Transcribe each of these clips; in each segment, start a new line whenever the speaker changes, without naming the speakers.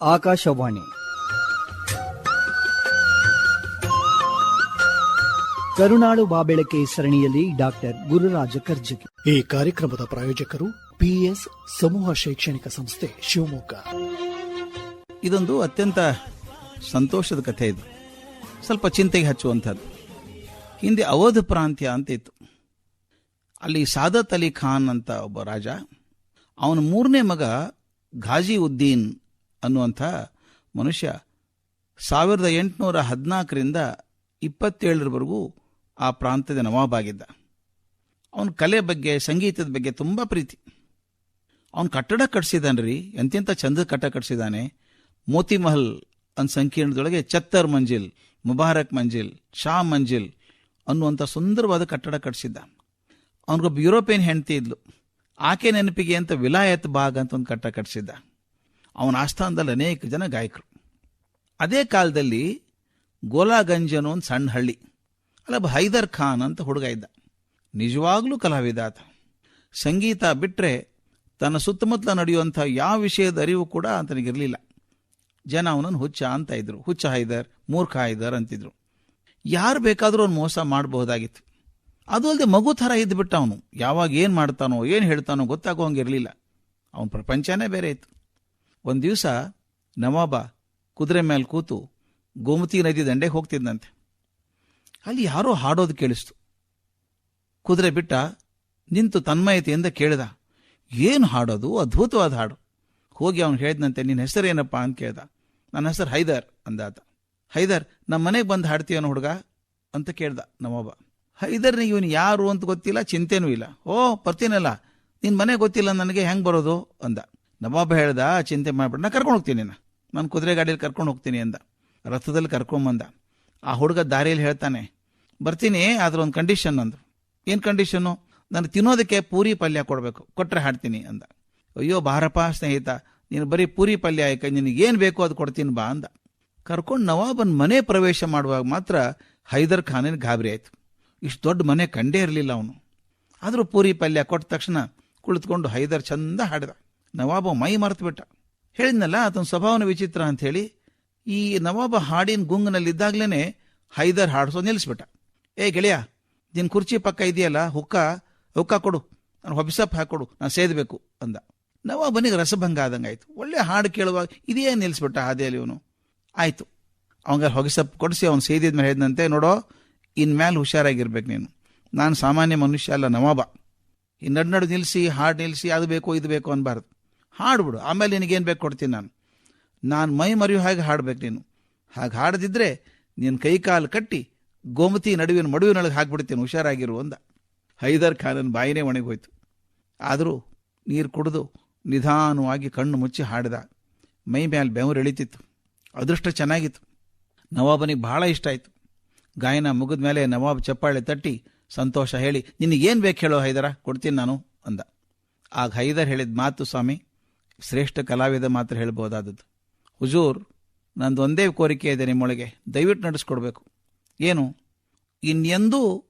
ಆಕಾಶವಾಣಿ. ಕರುಣಾಳು ಬಾಬೆಳಕೆ ಸರಣಿಯಲ್ಲಿ ಡಾಕ್ಟರ್ ಗುರುರಾಜ ಕರ್ಜಗಿ
ಈ ಕಾರ್ಯಕ್ರಮದ ಪ್ರಾಯೋಜಕರು ಪಿಎಸ್ ಸಮೂಹ ಶೈಕ್ಷಣಿಕ ಸಂಸ್ಥೆ ಶಿವಮೊಗ್ಗ.
ಇದೊಂದು ಅತ್ಯಂತ ಸಂತೋಷದ ಕಥೆ ಇದು. ಸ್ವಲ್ಪ ಚಿಂತೆಗೆ ಹಚ್ಚುವಂಥದ್ದು. ಹಿಂದೆ ಅವಧ್ ಪ್ರಾಂತ್ಯ ಅಂತ ಇತ್ತು. ಅಲ್ಲಿ ಸಾದತ್ ಅಲಿ ಖಾನ್ ಅಂತ ಒಬ್ಬ ರಾಜ. ಅವನ ಮೂರನೇ ಮಗ ಘಾಜಿ ಉದ್ದೀನ್ ಅನ್ನುವಂಥ ಮನುಷ್ಯ ಸಾವಿರದ ಎಂಟುನೂರ ಹದಿನಾಲ್ಕರಿಂದ ಇಪ್ಪತ್ತೇಳರವರೆಗೂ ಆ ಪ್ರಾಂತ್ಯದ ನವಾಬಾಗಿದ್ದ. ಅವನ ಕಲೆ ಬಗ್ಗೆ, ಸಂಗೀತದ ಬಗ್ಗೆ ತುಂಬ ಪ್ರೀತಿ. ಅವನು ಕಟ್ಟಡ ಕಟ್ಸಿದಾನ್ರಿ ಎಂತೆಂಥ ಚಂದ ಕಟ್ಟ ಕಟ್ಸಿದ್ದಾನೆ. ಮೋತಿ ಮಹಲ್ ಅಂತ ಸಂಕೀರ್ಣದೊಳಗೆ ಚತ್ತರ್ ಮಂಜಿಲ್, ಮುಬಾರಕ್ ಮಂಜಿಲ್, ಶಾ ಮಂಜಿಲ್ ಅನ್ನುವಂಥ ಸುಂದರವಾದ ಕಟ್ಟಡ ಕಟ್ಸಿದ್ದ. ಅವನಿಗೊಬ್ಬ ಯುರೋಪಿಯನ್ ಹೆಂಡತಿ ಇದ್ಲು. ಆಕೆ ನೆನಪಿಗೆ ಅಂತ ವಿಲಾಯತ್ ಬಾಗ್ ಅಂತ ಒಂದು ಕಟ್ಟ ಕಟ್ಸಿದ್ದ. ಅವನ ಆಸ್ಥಾನದಲ್ಲಿ ಅನೇಕ ಜನ ಗಾಯಕರು. ಅದೇ ಕಾಲದಲ್ಲಿ ಗೋಲಾಗಂಜ್ ಅನ್ನೋ ಒಂದು ಸಣ್ಣ ಹಳ್ಳಿ. ಅಲ್ಲೊಬ್ಬ ಹೈದರ್ ಖಾನ್ ಅಂತ ಹುಡುಗ ಇದ್ದ. ನಿಜವಾಗ್ಲೂ ಕಲಾವಿದ ಆತ ಸಂಗೀತ ಬಿಟ್ಟರೆ ತನ್ನ ಸುತ್ತಮುತ್ತಲ ನಡೆಯುವಂಥ ಯಾವ ವಿಷಯದ ಅರಿವು ಕೂಡ ಆತನಿಗಿರಲಿಲ್ಲ. ಜನ ಅವನನ್ನು ಹುಚ್ಚ ಅಂತ ಇದ್ರು. ಹುಚ್ಚ ಹೈದರ್, ಮೂರ್ಖ ಹೈದರ್ ಅಂತಿದ್ರು. ಯಾರು ಬೇಕಾದರೂ ಅವ್ನು ಮೋಸ ಮಾಡಬಹುದಾಗಿತ್ತು. ಅದು ಅಲ್ಲದೆ ಮಗು ಥರ ಇದ್ದುಬಿಟ್ಟ ಅವನು ಯಾವಾಗ ಏನು ಮಾಡ್ತಾನೋ, ಏನು ಹೇಳ್ತಾನೋ ಗೊತ್ತಾಗೋ ಹಂಗಿರಲಿಲ್ಲ ಅವನ ಪ್ರಪಂಚನೇ ಬೇರೆ ಇತ್ತು. ಒಂದು ದಿವಸ ನವಾಬ ಕುದುರೆ ಮೇಲೆ ಕೂತು ಗೋಮತಿ ನದಿ ದಂಡೆಗೆ ಹೋಗ್ತಿದ್ದಂತೆ ಅಲ್ಲಿ ಯಾರೋ ಹಾಡೋದು ಕೇಳಿಸ್ತು. ಕುದುರೆ ಬಿಟ್ಟ ನಿಂತು ತನ್ಮಯತೆಯಿಂದ ಕೇಳಿದ. ಏನು ಹಾಡೋದು? ಅದ್ಭುತವಾದ ಹಾಡು. ಹೋಗಿ ಅವನು ಹೇಳಿದಂತೆ ನಿನ್ನ ಹೆಸರೇನಪ್ಪ ಅಂತ ಕೇಳ್ದ. ನನ್ನ ಹೆಸರು ಹೈದರ್ ಅಂದಾತ. ಹೈದರ್ ನಮ್ಮ ಮನೆಗೆ ಬಂದು ಹಾಡ್ತೀವನ ಹುಡುಗ? ಅಂತ ಕೇಳ್ದ ನಮ್ಮೊಬ್ಬ ಹೈದರ್ನಿಗೆ ಇವನು ಯಾರು ಅಂತ ಗೊತ್ತಿಲ್ಲ, ಚಿಂತೆನೂ ಇಲ್ಲ. ಓ, ಬರ್ತೀನಲ್ಲ. ನಿನ್ನ ಮನೆ ಗೊತ್ತಿಲ್ಲ ನನಗೆ, ಹೆಂಗೆ ಬರೋದು? ಅಂದ. ನವಾಬ ಹೇಳ್ದ, ಚಿಂತೆ ಮಾಡ್ಬಿಟ್ಟು ನಾನು ಕರ್ಕೊಂಡು ಹೋಗ್ತೀನಿ ನಿನ್ನ. ನಾನು ಕುದುರೆ ಗಾಡಿಯಲ್ಲಿ ಕರ್ಕೊಂಡು ಹೋಗ್ತೀನಿ ಅಂದ. ರಥದಲ್ಲಿ ಕರ್ಕೊಂಬಂದ ಆ ಹುಡುಗ ದಾರಿಯಲ್ಲಿ ಹೇಳ್ತಾನೆ, ಬರ್ತೀನಿ, ಆದ್ರೆ ಒಂದು ಕಂಡೀಷನ್ ಅಂದರು ಏನು ಕಂಡೀಷನ್ನು ನಾನು ತಿನ್ನೋದಕ್ಕೆ ಪೂರಿ ಪಲ್ಯ ಕೊಡಬೇಕು. ಕೊಟ್ಟರೆ ಹಾಡ್ತೀನಿ ಅಂದ. ಅಯ್ಯೋ ಬಾರಪ್ಪ ಸ್ನೇಹಿತ, ನೀನು ಬರೀ ಪೂರಿ ಪಲ್ಯ ಆಯ್ಕ ನಿನಗೆ ಏನು ಬೇಕೋ ಅದು ಕೊಡ್ತೀನಿ ಬಾ ಅಂದ. ಕರ್ಕೊಂಡು ನವಾಬನ್ ಮನೆ ಪ್ರವೇಶ ಮಾಡುವಾಗ ಮಾತ್ರ ಹೈದರ್ ಖಾನಿನ ಗಾಬರಿ ಆಯ್ತು. ಇಷ್ಟು ದೊಡ್ಡ ಮನೆ ಕಂಡೇ ಇರಲಿಲ್ಲ ಅವನು. ಆದರೂ ಪೂರಿ ಪಲ್ಯ ಕೊಟ್ಟ ತಕ್ಷಣ ಕುಳಿತುಕೊಂಡು ಹೈದರ್ ಚಂದ ಹಾಡಿದ. ನವಾಬ ಮೈ ಮರೆತು ಬಿಟ್ಟ. ಹೇಳಿದ್ನಲ್ಲ, ಆತನ ಸ್ವಭಾವನ ವಿಚಿತ್ರ ಅಂತ ಹೇಳಿ, ಈ ನವಾಬ ಹಾಡಿನ ಗುಂಗ್ನಲ್ಲಿದ್ದಾಗ್ಲೇ ಹೈದರ್ ಹಾಡಿಸೋ ನಿಲ್ಲಿಸ್ಬಿಟ್ಟ. ಏ, ಗೆಳೆಯ ನಿನ್ನ ಕುರ್ಚಿ ಪಕ್ಕ ಇದೆಯಲ್ಲ, ಹುಕ್ಕ ಹುಕ್ಕ ಕೊಡು, ನಾನು ಹೊಬಿಸಪ್ ಹಾಕೊಡು, ನಾನು ಸೇದಬೇಕು ಅಂದ. ನವಾಬನಿಗೆ ರಸಭಂಗ ಆದಂಗಾಯ್ತು. ಒಳ್ಳೆ ಹಾಡು ಕೇಳುವಾಗ ಇದೇ ನಿಲ್ಲಿಸ್ಬಿಟ್ಟ ಹಾದಿಯಲ್ಲಿ ಇವನು. ಆಯಿತು ಅವಂಗ ಹೊಗಿಸಪ್ ಕೊಡಿಸಿ, ಅವ್ನು ಸೇದಿದ ಮೇಲೆ ಹೇಳಿದಂತೆ ನೋಡೋ ಇನ್ಮೇಲೆ ಹುಷಾರಾಗಿರ್ಬೇಕು ನೀನು. ನಾನು ಸಾಮಾನ್ಯ ಮನುಷ್ಯ ಅಲ್ಲ ನವಾಬ. ಈ ನಡು ನಡು ನಿಲ್ಲಿಸಿ ಹಾಡು ನಿಲ್ಲಿಸಿ ಅದು ಬೇಕು, ಇದು ಬೇಕು ಅನ್ಬಾರ್ದು. ಹಾಡ್ಬಿಡು. ಆಮೇಲೆ ನಿನಗೇನು ಬೇಕು ಕೊಡ್ತೀನಿ ನಾನು. ನಾನು ಮೈ ಮರೆಯೋ ಹಾಗೆ ಹಾಡ್ಬೇಕು ನೀನು. ಹಾಗೆ ಹಾಡದಿದ್ರೆ ನಿನ್ನ ಕೈ ಕಾಲು ಕಟ್ಟಿ ಗೋಮತಿ ನಡುವಿನ ಮಡುವಿನೊಳಗೆ ಹಾಕ್ಬಿಡ್ತೀನಿ, ಹುಷಾರಾಗಿರು ಅಂದ. ಹೈದರ್ ಖಾನನ್ ಬಾಯಿನೇ ಒಣಗೋಯ್ತು. ಆದರೂ ನೀರು ಕುಡಿದು ನಿಧಾನವಾಗಿ ಕಣ್ಣು ಮುಚ್ಚಿ ಹಾಡಿದ. ಮೈ ಮೇಲೆ ಬೆವರು ಎಳಿತಿತ್ತು. ಅದೃಷ್ಟ ಚೆನ್ನಾಗಿತ್ತು. ನವಾಬನಿಗೆ ಬಹಳ ಇಷ್ಟ ಆಯಿತು. ಗಾಯನ ಮುಗಿದ ಮೇಲೆ ನವಾಬ್ ಚಪ್ಪಾಳೆ ತಟ್ಟಿ ಸಂತೋಷ ಹೇಳಿ, ನಿನಗೇನು ಬೇಕು ಹೇಳೋ ಹೈದರ, ಕೊಡ್ತೀನಿ ನಾನು ಅಂದ. ಆಗ ಹೈದರ್ ಹೇಳಿದ ಮಾತು ಸ್ವಾಮಿ ಶ್ರೇಷ್ಠ ಕಲಾವಿದ ಮಾತ್ರ ಹೇಳ್ಬೋದಾದದ್ದು. ಹುಜೂರ್ ನಂದು ಒಂದೇ ಕೋರಿಕೆ ಇದೆ ನಿಮ್ಮೊಳಗೆ. ದಯವಿಟ್ಟು ನಡೆಸ್ಕೊಡ್ಬೇಕು. ಏನು? ಇನ್ನೆಂದೂ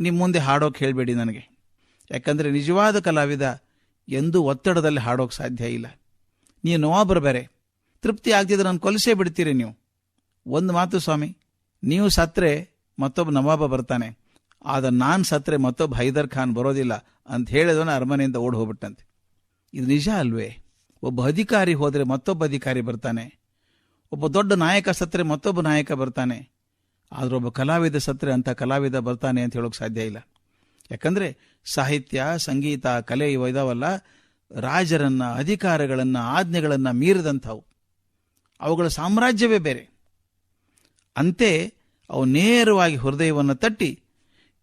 ನಿಮ್ಮ ಮುಂದೆ ಹಾಡೋಕೆ ಹೇಳಬೇಡಿ ನನಗೆ. ಯಾಕಂದರೆ ನಿಜವಾದ ಕಲಾವಿದ ಎಂದೂ ಒತ್ತಡದಲ್ಲಿ ಹಾಡೋಕೆ ಸಾಧ್ಯ ಇಲ್ಲ. ನೀವು ನವಾಬರು ಬೇರೆ. ತೃಪ್ತಿ ಆಗ್ತಿದ್ರೆ ನಾನು ಕೊಲಿಸೇ ಬಿಡ್ತೀರಿ ನೀವು. ಒಂದು ಮಾತು ಸ್ವಾಮಿ, ನೀವು ಸತ್ರೆ, ಮತ್ತೊಬ್ಬ ನವಾಬ ಬರ್ತಾನೆ. ಆದ ನಾನು ಸತ್ರೆ ಮತ್ತೊಬ್ಬ ಹೈದರ್ ಖಾನ್ ಬರೋದಿಲ್ಲ ಅಂತ ಹೇಳಿದವನ ಅರಮನೆಯಿಂದ ಓಡಿ ಹೋಗ್ಬಿಟ್ಟಂತೆ. ಇದು ನಿಜ ಅಲ್ವೇ? ಒಬ್ಬ ಅಧಿಕಾರಿ ಹೋದರೆ ಮತ್ತೊಬ್ಬ ಅಧಿಕಾರಿ ಬರ್ತಾನೆ. ಒಬ್ಬ ದೊಡ್ಡ ನಾಯಕ ಸತ್ರೆ ಮತ್ತೊಬ್ಬ ನಾಯಕ ಬರ್ತಾನೆ. ಆದರೆ ಒಬ್ಬ ಕಲಾವಿದ ಸತ್ರೆ ಅಂತ ಕಲಾವಿದ ಬರ್ತಾನೆ ಅಂತ ಹೇಳೋಕೆ ಸಾಧ್ಯ ಇಲ್ಲ. ಯಾಕಂದ್ರೆ ಸಾಹಿತ್ಯ, ಸಂಗೀತ, ಕಲೆ ಇವ ಇದಾವಲ್ಲ, ರಾಜರನ್ನ, ಅಧಿಕಾರಗಳನ್ನ, ಆಜ್ಞೆಗಳನ್ನ ಮೀರಿದಂಥವು. ಅವುಗಳ ಸಾಮ್ರಾಜ್ಯವೇ ಬೇರೆ. ಅಂತೆ ಅವು ನೇರವಾಗಿ ಹೃದಯವನ್ನು ತಟ್ಟಿ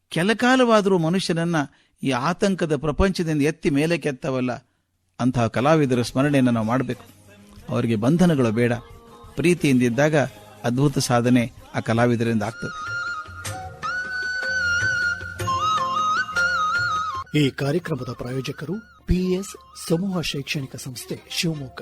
ಕೆಲಕಾಲವಾದರೂ ಮನುಷ್ಯನನ್ನು ಈ ಆತಂಕದ ಪ್ರಪಂಚದಿಂದ ಎತ್ತಿ ಮೇಲೆ ಕೆತ್ತವಲ್ಲ ಅಂತಹ ಕಲಾವಿದರ ಸ್ಮರಣೆಯನ್ನು ನಾವು ಮಾಡಬೇಕು. ಅವರಿಗೆ ಬಂಧನಗಳು ಬೇಡ. ಪ್ರೀತಿಯಿಂದಿದ್ದಾಗ ಅದ್ಭುತ ಸಾಧನೆ ಆ ಕಲಾವಿದರಿಂದ ಆಗ್ತದೆ.
ಈ ಕಾರ್ಯಕ್ರಮದ ಪ್ರಾಯೋಜಕರು ಪಿಎಸ್ ಸಮೂಹ ಶೈಕ್ಷಣಿಕ ಸಂಸ್ಥೆ ಶಿವಮೊಗ್ಗ.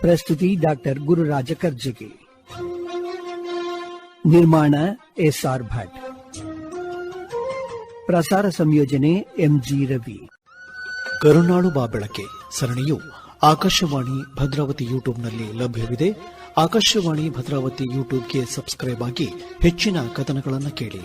ಪ್ರಸ್ತುತಿ ಡಾಕ್ಟರ್ ಗುರುರಾಜ ಕರ್ಜಗಿ ನಿರ್ಮಾಣ ಎಸ್ಆರ್ ಭಟ್. ಪ್ರಸಾರ ಸಂಯೋಜನೆ ಎಂಜಿ ರವಿ.
ಕರುನಾಡು ಬಾಬಳಕೆ ಸರಣಿಯು ಆಕಾಶವಾಣಿ ಭದ್ರಾವತಿ ಯೂಟ್ಯೂಬ್ನಲ್ಲಿ ಲಭ್ಯವಿದೆ. ಆಕಾಶವಾಣಿ ಭದ್ರಾವತಿ ಯೂಟ್ಯೂಬ್ಗೆ ಸಬ್ಸ್ಕ್ರೈಬ್ ಆಗಿ ಹೆಚ್ಚಿನ ಕಥನಗಳನ್ನು ಕೇಳಿ.